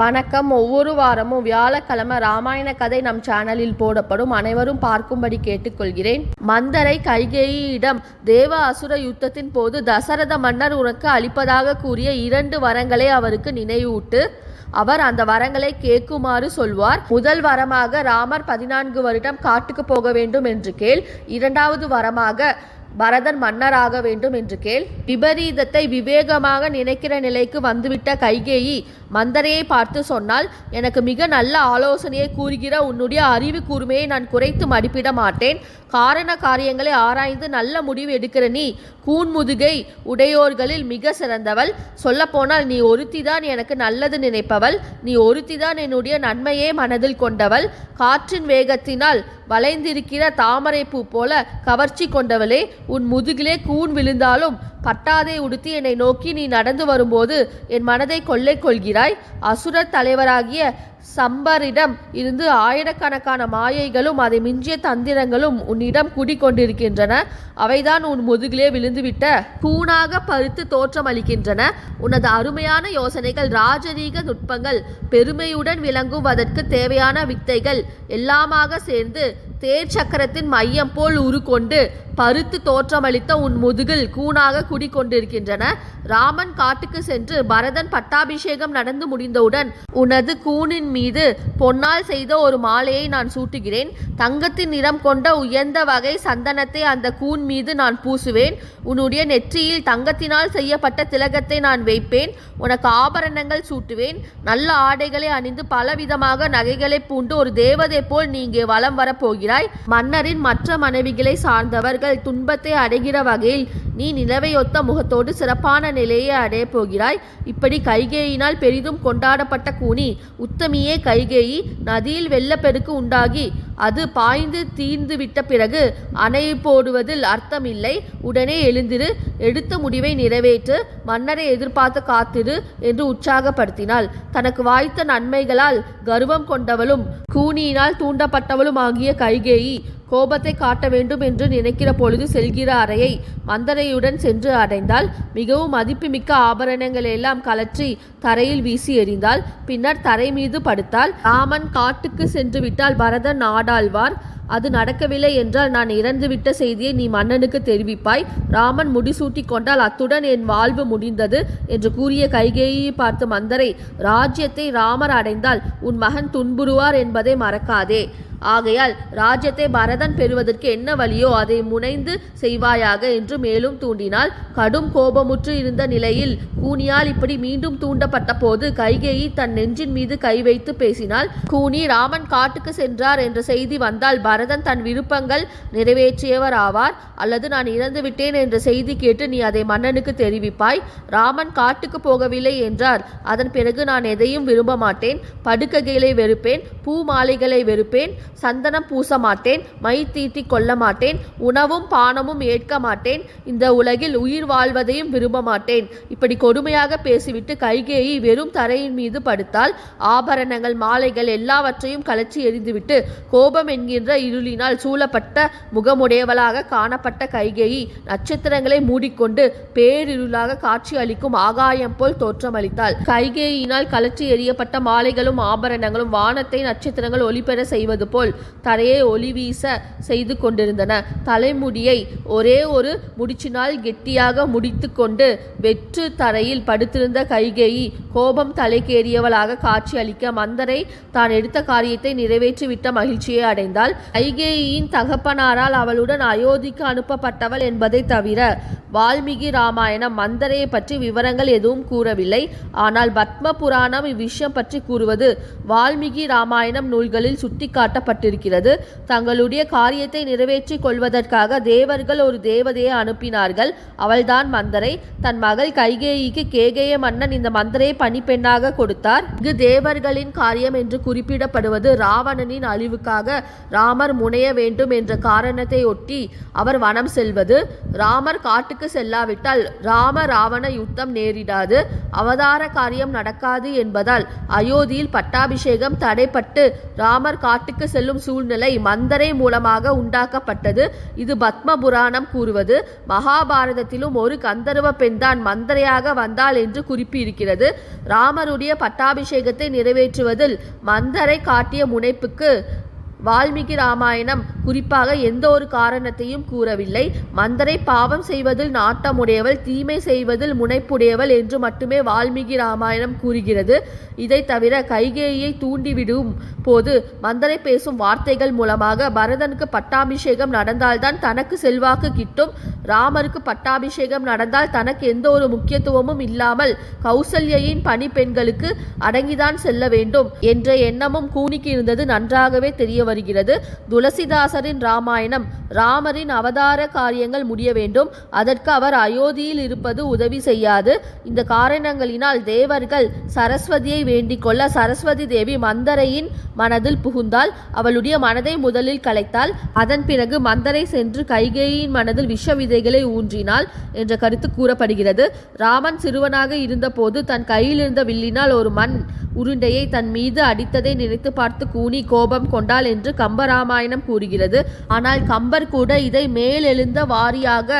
வணக்கம். ஒவ்வொரு வாரமும் வியாழக்கிழமை ராமாயண கதை நம் சேனலில் போடப்படும். அனைவரும் பார்க்கும்படி கேட்டுக்கொள்கிறேன். மந்தரை கைகேயிடம் தேவ அசுர யுத்தத்தின் போது தசரத மன்னர் உனக்கு அளிப்பதாக கூறிய இரண்டு வரங்களை அவருக்கு நினைவூட்டு. அவர் அந்த வரங்களை கேட்குமாறு சொல்வார். முதல் வரமாக ராமர் பதினான்கு வருடம் காட்டுக்கு போக வேண்டும் என்று கேள். இரண்டாவது வரமாக பரதன் மன்னராக வேண்டும் என்று கேள். விபரீதத்தை விவேகமாக நினைக்கிற நிலைக்கு வந்துவிட்ட கைகேயி மந்தரையை பார்த்து சொன்னால் எனக்கு மிக நல்ல ஆலோசனையை கூறுகிற உன்னுடைய அறிவு கூர்மையை நான் குறைத்து மதிப்பிட மாட்டேன். காரண காரியங்களை ஆராய்ந்து நல்ல முடிவு எடுக்கிற நீ கூன்முதுகை உடையோர்களில் மிக சிறந்தவள். சொல்லப்போனால் நீ ஒருத்திதான் எனக்கு நல்லது நினைப்பவள். நீ ஒருத்திதான் என்னுடைய நன்மையே மனதில் கொண்டவள். காற்றின் வேகத்தினால் வளைந்திருக்கிற தாமரை பூ போல கவர்ச்சி கொண்டவளே. உன் முதுகிலே கூன் விழுந்தாலும் பட்டாதை உடுத்தி என்னை நோக்கி நீ நடந்து வரும்போது என் மனதை கொள்ளை கொள்கிறாய். அசுரர் தலைவராகிய சம்பரிடம் இருந்து ஆயிரக்கணக்கான மாயைகளும் அதை மிஞ்சிய தந்திரங்களும் உன்னிடம் குடிக்கொண்டிருக்கின்றன அவைதான் உன் முதுகிலே விழுந்துவிட்ட கூணாக பருத்து தோற்றமளிக்கின்றன. உனது அருமையான யோசனைகள் ராஜரீக நுட்பங்கள் பெருமையுடன் விளங்குவதற்கு தேவையான வித்தைகள் எல்லாமாக சேர்ந்து தேர் சக்கரத்தின் மையம் போல் உருக்கொண்டு பருத்து தோற்றமளித்த உன் முதுகில் கூணாக குடிக்கொண்டிருக்கின்றன. ராமன் காட்டுக்கு சென்று பரதன் பட்டாபிஷேகம் நடந்து முடிந்தவுடன் உனது கூனின் மீது பொன்னால் செய்த ஒரு மாலையை நான் சூட்டுகிறேன். தங்கத்தின் நிறம் கொண்ட உயர்ந்த வகை சந்தனத்தை அந்த கூன் மீது நான் பூசுவேன். உன்னுடைய நெற்றியில் தங்கத்தினால் செய்யப்பட்ட திலகத்தை நான் வைப்பேன். உனக்கு ஆபரணங்கள் சூட்டுவேன். நல்ல ஆடைகளை அணிந்து பலவிதமாக நகைகளை பூண்டு ஒரு தேவதை போல் நீ இங்கே வலம் வரப்போகிறாய் மன்னரின் மற்ற மனைவிகளை சார்ந்தவர் அவர்கள் துன்பத்தை அடைகிற வகையில் நீ நிலவையொத்த முகத்தோடு சிறப்பான நிலையை அடையப் போகிறாய். இப்படி கைகேயினால் பெரிதும் கொண்டாடப்பட்ட கூனி உத்தமியே கைகேயி நதியில் வெள்ளப்பெருக்கு உண்டாகி அது பாய்ந்து தீர்ந்து விட்ட பிறகு அணை போடுவதில் அர்த்தமில்லை. உடனே எழுந்திரு எடுத்த முடிவை நிறைவேற்று மன்னரை எதிர்பார்த்து காத்திரு என்று உற்சாகப்படுத்தினாள். தனக்கு வாய்த்த நன்மைகளால் கர்வம் கொண்டவளும் கூனியினால் தூண்டப்பட்டவளும் ஆகிய கைகேயி கோபத்தை காட்ட வேண்டும் என்று நினைக்கிற பொழுது செல்கிற அறையை மந்தரையுடன் சென்று அடைந்தால் மிகவும் மதிப்புமிக்க ஆபரணங்கள் எல்லாம் கலற்றி தரையில் வீசி எறிந்தாள் பின்னர் தரை மீது படுத்தாள் ராமன் காட்டுக்கு சென்று விட்டால் பரதன் நாடாழ்வார் அது நடக்கவில்லை என்றால் நான் இறந்துவிட்ட செய்தியை நீ மன்னனுக்கு தெரிவிப்பாய். ராமன் முடிசூட்டி கொண்டால் அத்துடன் என் வாழ்வு முடிந்தது என்று கூறிய கைகேயை பார்த்து மந்தரை ராஜ்யத்தை ராமர் அடைந்தால் உன் மகன் துன்புறுவார் என்பதை மறக்காதே. ஆகையால் ராஜ்யத்தை பரதன் பெறுவதற்கு என்ன வழியோ அதை முனைந்து செய்வாயாக என்று மேலும் தூண்டினாள். கடும் கோபமுற்று இருந்த நிலையில் கூனியால் இப்படி மீண்டும் தூண்டப்பட்ட போது கைகேயி தன் நெஞ்சின் மீது கை வைத்து பேசினாள். கூனி ராமன் காட்டுக்கு சென்றார் என்ற செய்தி வந்தால் பரதன் தன் விருப்பங்கள் நிறைவேற்றியவர் ஆவார். அல்லது நான் இறந்து விட்டேன் என்ற செய்தி கேட்டு நீ அதை மன்னனுக்கு தெரிவிப்பாய். ராமன் காட்டுக்கு போகவில்லை என்றார். அதன் பிறகு நான் எதையும் விரும்ப மாட்டேன். படுக்கைகளை வெறுப்பேன். பூ மாலைகளை வெறுப்பேன். சந்தனம் பூச மாட்டேன். மை தீட்டி கொள்ள மாட்டேன். உணவும் பானமும் ஏற்க மாட்டேன். இந்த உலகில் உயிர் வாழ்வதையும் விரும்ப மாட்டேன். இப்படி கொடுமையாக பேசிவிட்டு கைகேயி வெறும் தரையின் மீது படுத்தால் ஆபரணங்கள் மாலைகள் எல்லாவற்றையும் கலச்சி எறிந்துவிட்டு கோபம் என்கின்ற இருளினால் சூழப்பட்ட முகமுடையவளாக காணப்பட்ட கைகேயி நட்சத்திரங்களை மூடிக்கொண்டு பேரிருளாக காட்சி அளிக்கும் ஆகாயம் போல் தோற்றமளித்தாள். கைகேயினால் கலற்றி எறியப்பட்ட மாலைகளும் ஆபரணங்களும் வானத்தை நட்சத்திரங்கள் ஒளிபெற செய்வது போல் தரையை ஒளி வீச செய்து கொண்டிருந்தன. தலைமுடியை ஒரே ஒரு முடிச்சினால் கெட்டியாக முடித்து கொண்டு வெற்று தரையில் படுத்திருந்த கைகேயி கோபம் தலைக்கேறியவளாக காட்சி அளிக்க மந்தரை தான் எடுத்த காரியத்தை நிறைவேற்றிவிட்ட மகிழ்ச்சியை அடைந்தாள். ஐகேயின் தகப்பனாரால் அவளுடன் அயோத்திக்கு அனுப்பப்பட்டவள் என்பதை தவிர வால்மீகி ராமாயணம் மந்தரையை பற்றி விவரங்கள் எதுவும் கூறவில்லை. ஆனால் பத்ம புராணம் இவ்விஷயம் பற்றி கூறுவது வால்மீகி ராமாயணம் நூல்களில் சுட்டிக்காட்டப்பட்டிருக்கிறது. தங்களுடைய காரியத்தை நிறைவேற்றிக் கொள்வதற்காக தேவர்கள் ஒரு தேவதையை அனுப்பினார்கள். அவள்தான் மந்தரை. தன் மகள் கைகேயிக்கு கேகேய மன்னன் இந்த மந்தரையை பணிப்பெண்ணாக கொடுத்தார். இங்கு தேவர்களின் காரியம் என்று குறிப்பிடப்படுவது ராவணனின் அழிவுக்காக ராம ராமர் முனைய வேண்டும் என்ற காரணத்தை ஒட்டி அவர் வனம் செல்வது. ராமர் காட்டுக்கு செல்லாவிட்டால் ராம ராவண யுத்தம் நேரிடாது. அவதார காரியம் நடக்காது என்பதால் அயோத்தியில் பட்டாபிஷேகம் தடைப்பட்டு ராமர் காட்டுக்கு செல்லும் சூழ்நிலை மந்தரை மூலமாக உண்டாக்கப்பட்டது. இது பத்ம புராணம் கூறுவது. மகாபாரதத்திலும் ஒரு கந்தர்வ பெண்தான் மந்தரையாக வந்தாள் என்று குறிப்பியிருக்கிறது. ராமருடைய பட்டாபிஷேகத்தை நிறைவேற்றுவதில் மந்தரை காட்டிய முனைப்புக்கு வால்மீகி ராமாயணம் குறிப்பாக எந்த ஒரு காரணத்தையும் கூறவில்லை. மந்தரை பாவம் செய்வதில் நாட்டமுடையவள் தீமை செய்வதில் முனைப்புடையவள் என்று மட்டுமே வால்மீகி ராமாயணம் கூறுகிறது. இதை தவிர கைகேயை தூண்டிவிடும் போது மந்தரை பேசும் வார்த்தைகள் மூலமாக பரதனுக்கு பட்டாபிஷேகம் நடந்தால்தான் தனக்கு செல்வாக்கு கிட்டும். ராமருக்கு பட்டாபிஷேகம் நடந்தால் தனக்கு எந்த ஒரு முக்கியத்துவமும் இல்லாமல் கௌசல்யின் பணி பெண்களுக்கு அடங்கிதான் செல்ல வேண்டும் என்ற எண்ணமும் கூனிக்கு இருந்தது நன்றாகவே தெரிய வருகிறது. துளசிதாசரின் ராமாயணம் ராமரின் அவதார காரியங்கள் முடிய வேண்டும். அதற்கு அவர் அயோத்தியில் இருப்பது உதவி செய்யாது. இந்த காரணங்களினால் தேவர்கள் சரஸ்வதியை வேண்டிக் கொள்ள சரஸ்வதி தேவி மந்தரையின் மனதில் புகுந்தால் அவளுடைய மனதை முதலில் கலைத்தாள் அதன் பிறகு மந்தரை சென்று கைகேயின் மனதில் விஷ விதைகளை ஊன்றினாள் என்ற கருத்து கூறப்படுகிறது. ராமன் சிறுவனாக இருந்தபோது தன் கையில் இருந்த வில்லினால் ஒரு மண் உருண்டையை தன் மீது அடித்ததை நினைத்து பார்த்து கூனி கோபம் கொண்டாள் என்று கம்பராமாயணம் கூறுகிறது. ஆனால் கம்பர் கூட இதை மேலெழுந்த வாரியாக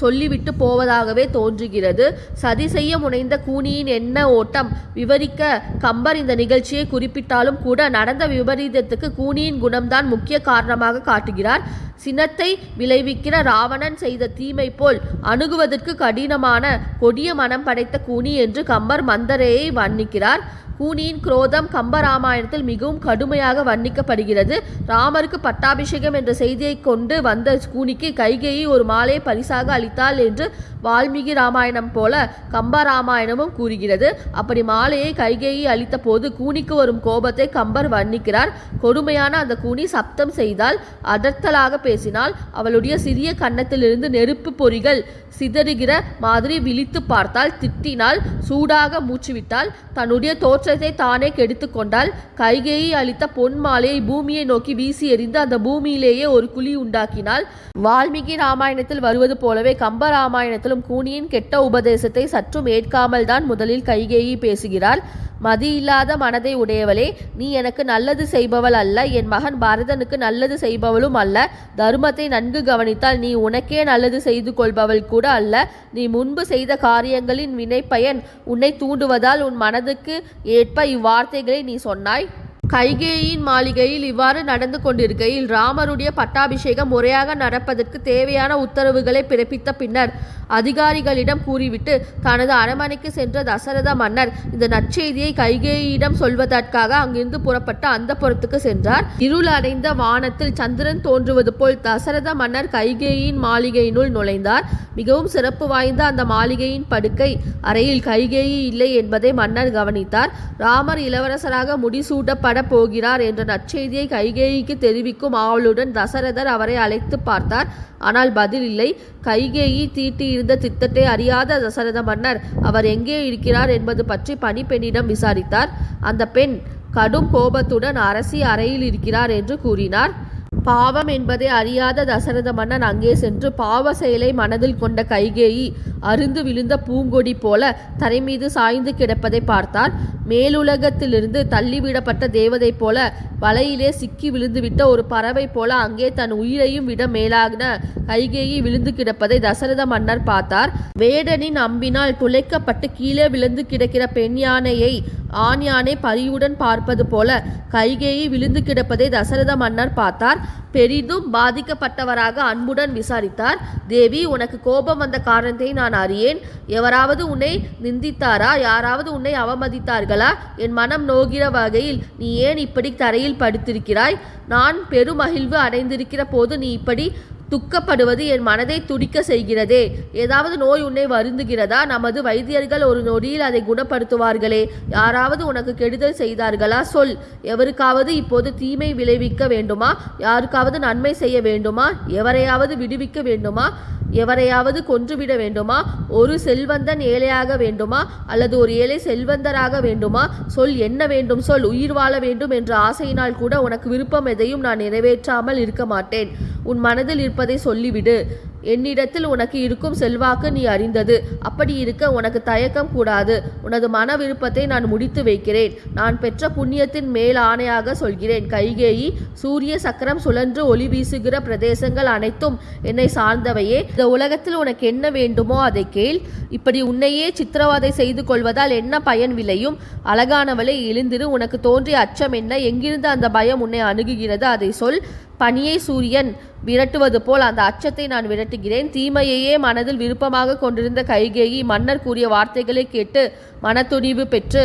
சொல்லிவிட்டு போவதாகவே தோன்றுகிறது. சதி செய்ய முனைந்த கூனியின் என்ன ஓட்டம் விவரிக்க கம்பர் இந்த நிகழ்ச்சியை குறிப்பிட்டாலும் கூட நடந்த விபரீதத்துக்கு கூனியின் குணம்தான் முக்கிய காரணமாக காட்டுகிறார். சினத்தை விளைவிக்கிற ராவணன் செய்த தீமை போல் அணுகுவதற்கு கடினமான கொடிய மனம் படைத்த கூனி என்று கம்பர் மந்தரையை வர்ணிக்கிறார். கூனியின் குரோதம் கம்பராமாயணத்தில் மிகவும் கடுமையாக வர்ணிக்கப்படுகிறது. ராமருக்கு பட்டாபிஷேகம் என்ற செய்தியை கொண்டு வந்த கூனிக்கு கைகேயி ஒரு மாலையை பரிசாக அளித்தாள் என்று வால்மீகி ராமாயணம் போல கம்பராமாயணமும் கூறுகிறது. அப்படி மாலையை கைகேயி அளித்த போது கூனிக்கு வரும் கோபத்தை கம்பர் வர்ணிக்கிறார். கொடுமையான அந்த கூனி சப்தம் செய்தால் அதர்த்தலாக பேசினால் அவளுடைய சிறிய கன்னத்திலிருந்து நெருப்பு பொறிகள் சிதறுகிற மாதிரி விழித்து பார்த்தால் திட்டினால் சூடாக மூச்சுவிட்டால் தன்னுடைய தோற்ற அதிர்ஷ்டத்தை தானே கெடுத்து கொண்டால் கைகேயி அளித்த பொன் மாலையை பூமியை நோக்கி வீசி எறிந்து அந்த பூமியிலேயே ஒரு குழி உண்டாக்கினாள் வால்மீகி ராமாயணத்தில் வருவது போலவே கம்ப ராமாயணத்திலும் கூனியின் கெட்ட உபதேசத்தை சற்றும் ஏற்காமல் தான் முதலில் கைகேயி பேசுகிறார். மதி இல்லாத மனதை உடையவளே நீ எனக்கு நல்லது செய்பவள் அல்ல என் மகன் பரதனுக்கு நல்லது செய்பவளும் அல்ல. தர்மத்தை நன்கு கவனித்தால் நீ உனக்கே நல்லது செய்து கொள்பவள் கூட அல்ல. நீ முன்பு செய்த காரியங்களின் வினைப்பயன் உன்னை தூண்டுவதால் உன் மனதுக்கு ஏற்ப இவ்வார்த்தைகளை நீ சொன்னாய். கைகேயின் மாளிகையில் இவ்வாறு நடந்து கொண்டிருக்கையில் ராமருடைய பட்டாபிஷேகம் முறையாக நடப்பதற்கு தேவையான உத்தரவுகளை பிறப்பித்த பின்னர் அதிகாரிகளிடம் கூறிவிட்டு தனது அரண்மனைக்கு சென்ற தசரத மன்னர் இந்த நற்செய்தியை கைகேயிடம் சொல்வதற்காக அங்கிருந்து புறப்பட்டு அந்த புறத்துக்கு சென்றார். இருள் அடைந்த வானத்தில் சந்திரன் தோன்றுவது போல் தசரத மன்னர் கைகேயின் மாளிகையினுள் நுழைந்தார். மிகவும் சிறப்பு வாய்ந்த அந்த மாளிகையின் படுக்கை அறையில் கைகேயி இல்லை என்பதை மன்னர் கவனித்தார். ராமர் இளவரசராக முடிசூட்டப்பட போகிறார் என்ற நற்செய்தியை கைகேயிக்கு தெரிவிக்கும் ஆவலுடன் தசரதர் அவரை அழைத்து பார்த்தார். ஆனால் பதில் இல்லை. கைகேயி இருந்த திட்டத்தை அறியாத தசரத மன்னர் அவர் எங்கே இருக்கிறார் என்பது பற்றி பணிப்பெண்ணிடம் விசாரித்தார். அந்த பெண் கடும் கோபத்துடன் அரசி அறையில் இருக்கிறார் என்று கூறினார். பாவம் என்பதை அறியாத தசரத மன்னன் அங்கே சென்று பாவ செயலை மனதில் கொண்ட கைகேயி அருந்து விழுந்த பூங்கொடி போல தரை மீது சாய்ந்து கிடப்பதை பார்த்தார் மேலுலகத்திலிருந்து தள்ளிவிடப்பட்ட தேவதை போல வலையிலே சிக்கி விழுந்துவிட்ட ஒரு பறவை போல அங்கே தன் உயிரையும் விட மேலான கைகேயி விழுந்து கிடப்பதை தசரத மன்னர் பார்த்தார். வேடனின் அம்பினால் துளைக்கப்பட்டு கீழே விழுந்து கிடக்கிற பெண் யானையை ஆண் யானை பரியுடன் பார்ப்பது போல கைகேயி விழுந்து கிடப்பதை தசரத மன்னர் பார்த்தார். பெரிதும் பாதிக்கப்பட்டவராக அன்புடன் விசாரித்தார். தேவி உனக்கு கோபம் வந்த காரணத்தை நான் அறியேன். எவராவது உன்னை நிந்தித்தாரா? யாராவது உன்னை அவமதித்தார்களா? என் மனம் நோகிற வகையில் நீ ஏன் இப்படி தரையில் படுத்திருக்கிறாய்? நான் பெருமகிழ்வு அடைந்திருக்கிற போது நீ இப்படி துக்கப்படுவது என் மனதை துடிக்க செய்கிறதே. ஏதாவது நோய் உன்னை வருந்துகிறதா? நமது வைத்தியர்கள் ஒரு நொடியில் அதை குணப்படுத்துவார்களே. யாராவது உனக்கு கெடுதல் செய்தார்களா? சொல். எவருக்காவது இப்போது தீமை விளைவிக்க வேண்டுமா? யாருக்காவது நன்மை செய்ய வேண்டுமா? எவரையாவது விடுவிக்க வேண்டுமா? எவரையாவது கொன்றுவிட வேண்டுமா? ஒரு செல்வந்தன் ஏழையாக வேண்டுமா? அல்லது ஒரு ஏழை செல்வந்தராக வேண்டுமா? சொல். என்ன வேண்டும்? சொல். உயிர் வாழ வேண்டும் என்ற ஆசையினால் கூட உனக்கு விருப்பம் எதையும் நான் நிறைவேற்றாமல் இருக்க மாட்டேன். உன் மனதில் இருப்பதை சொல்லிவிடு. என்னிடத்தில் உனக்கு இருக்கும் செல்வாக்கு நீ அறிந்தது. அப்படி இருக்க உனக்கு தயக்கம் கூடாது. உனது மன விருப்பத்தை நான் முடித்து வைக்கிறேன். நான் பெற்ற புண்ணியத்தின் மேல் ஆணையாக சொல்கிறேன். கைகேயி சூரிய சக்கரம் சுழன்று ஒளி வீசுகிற பிரதேசங்கள் அனைத்தும் என்னை சார்ந்தவையே. இந்த உலகத்தில் உனக்கு என்ன வேண்டுமோ அதை கேள். இப்படி உன்னையே சித்திரவதை செய்து கொள்வதால் என்ன பயன் விளையும்? அழகானவளை எழுந்திரு. உனக்கு தோன்றிய அச்சம் என்ன? எங்கிருந்து அந்த பயம் உன்னை அணுகுகிறது? அதை சொல். பனியை சூரியன் விரட்டுவது போல் அந்த அச்சத்தை நான் விரட்டுகிறேன். தீமையையே மனதில் விருப்பமாக கொண்டிருந்த கைகேயி மன்னர் கூறிய வார்த்தைகளை கேட்டு மனத்துணிவு பெற்று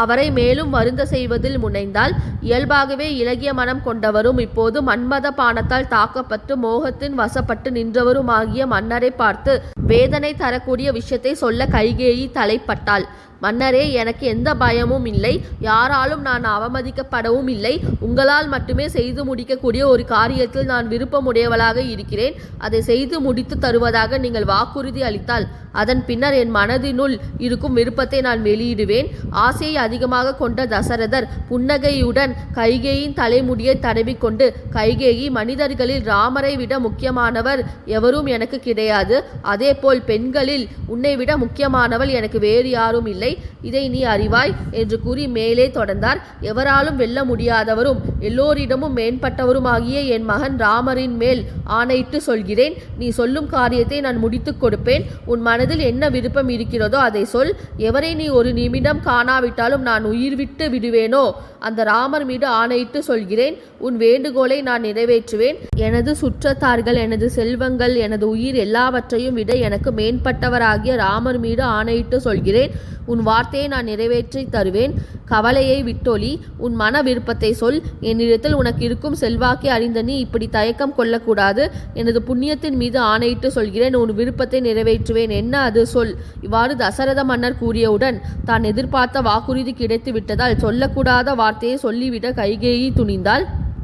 அவரை மேலும் வருந்த செய்வதில் முனைந்தால் இயல்பாகவே இலகிய மனம் கொண்டவரும் இப்போது மன்மத பானத்தால் தாக்கப்பட்டு மோகத்தின் வசப்பட்டு நின்றவருமாகிய மன்னரை பார்த்து வேதனை தரக்கூடிய விஷயத்தை சொல்ல கைகேயி தலைப்பட்டாள். மன்னரே எனக்கு எந்த பயமும் இல்லை. யாராலும் நான் அவமதிக்கப்படவும் இல்லை. உங்களால் மட்டுமே செய்து முடிக்கக்கூடிய ஒரு காரியத்தில் நான் விருப்பமுடையவளாக இருக்கிறேன். அதை செய்து முடித்து தருவதாக நீங்கள் வாக்குறுதி அளித்தால் அதன் பின்னர் என் மனதினுள் இருக்கும் விருப்பத்தை நான் வெளியிடுவேன். ஆசையை அதிகமாக கொண்ட தசரதர் புன்னகையுடன் கைகேயின் தலைமுடியை தடவிக்கொண்டு கைகேயி மனிதர்களில் ராமரை விட முக்கியமானவர் எவரும் எனக்கு கிடையாது. அதேபோல் பெண்களில் உன்னை விட முக்கியமானவள் எனக்கு வேறு யாரும் இல்லை. இதை நீ அறிவாய் என்று கூறி மேலே தொடர்ந்தார். எவராலும் வெல்ல முடியாதவரும் எல்லோரிடமும் மேம்பட்டவருமாகிய என் மகன் ராமரின் மேல் ஆணையிட்டு சொல்கிறேன். நீ சொல்லும் காரியத்தை நான் முடித்துக் கொடுப்பேன். உன் மனதில் என்ன விருப்பம் இருக்கிறதோ அதை சொல். எவரை நீ ஒரு நிமிடம் காணாவிட்டாலும் நான் உயிர் விட்டு விடுவேனோ அந்த ராமர் மீது ஆணையிட்டு சொல்கிறேன். உன் வேண்டுகோளை நான் நிறைவேற்றுவேன். எனது சுற்றத்தார்கள் எனது செல்வங்கள் எனது உயிர் எல்லாவற்றையும் விட எனக்கு மேம்பட்டவராகிய ராமர் மீது ஆணையிட்டு சொல்கிறேன். உன் வார்த்தையை நான் நிறைவேற்றி தருவேன். கவலையை விட்டொலி உன் மன விருப்பத்தை சொல். என்னிடத்தில் உனக்கு இருக்கும் செல்வாக்கை அறிந்த நீ இப்படி தயக்கம் கொள்ளக்கூடாது. எனது புண்ணியத்தின் மீது ஆணையிட்டு சொல்கிறேன். உன் விருப்பத்தை நிறைவேற்றுவேன். என்ன அது? சொல். இவ்வாறு தசரத மன்னர் கூறியவுடன் தான் எதிர்பார்த்த வாக்குறுதி கிடைத்து விட்டதால் சொல்லக்கூடாத வார்த்தையை சொல்லிவிட கைகேயி துணிந்தாள்.